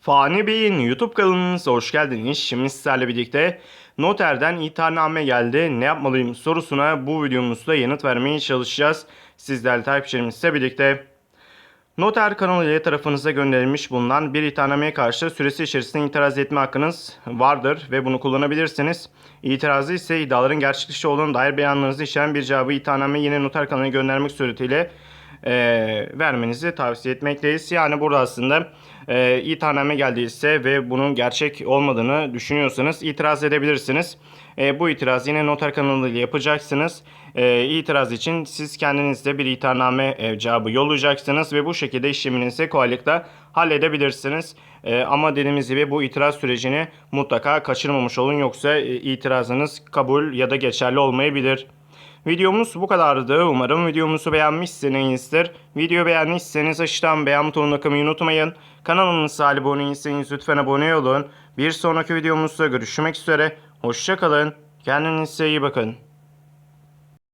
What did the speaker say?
Fani Bey'in YouTube kanalınıza hoş geldiniz. Şimdi sizlerle birlikte noterden iddianame geldi. Ne yapmalıyım sorusuna bu videomuzda yanıt vermeye çalışacağız. Sizlerle takipçilerimizle birlikte. Noter kanalı tarafınıza gönderilmiş bulunan bir iddianameye karşı süresi içerisinde itiraz etme hakkınız vardır ve bunu kullanabilirsiniz. İtirazı ise iddiaların gerçek dışı olduğuna dair beyanlarınızı içeren bir cevabı iddianame yine noter kanalına göndermek suretiyle e, vermenizi tavsiye etmekteyiz. Yani burada aslında e, iddianame geldiyse ve bunun gerçek olmadığını düşünüyorsanız itiraz edebilirsiniz. E, bu itiraz yine noter kanalıyla yapacaksınız. E, itiraz için siz kendiniz de bir iddianame e, cevabı yollayacaksınız ve bu şekilde işleminizi kolaylıkla halledebilirsiniz. E, ama dediğimiz gibi bu itiraz sürecini mutlaka kaçırmamış olun yoksa e, itirazınız kabul ya da geçerli olmayabilir. Videomuz bu kadardı. Umarım videomuzu beğenmişsinizdir. Video beğenmişseniz aşağıdan beğen butonuna kılmayı unutmayın. Kanalımıza abone değilseniz lütfen abone olun. Bir sonraki videomuzda görüşmek üzere. Hoşçakalın. Kendinize iyi bakın.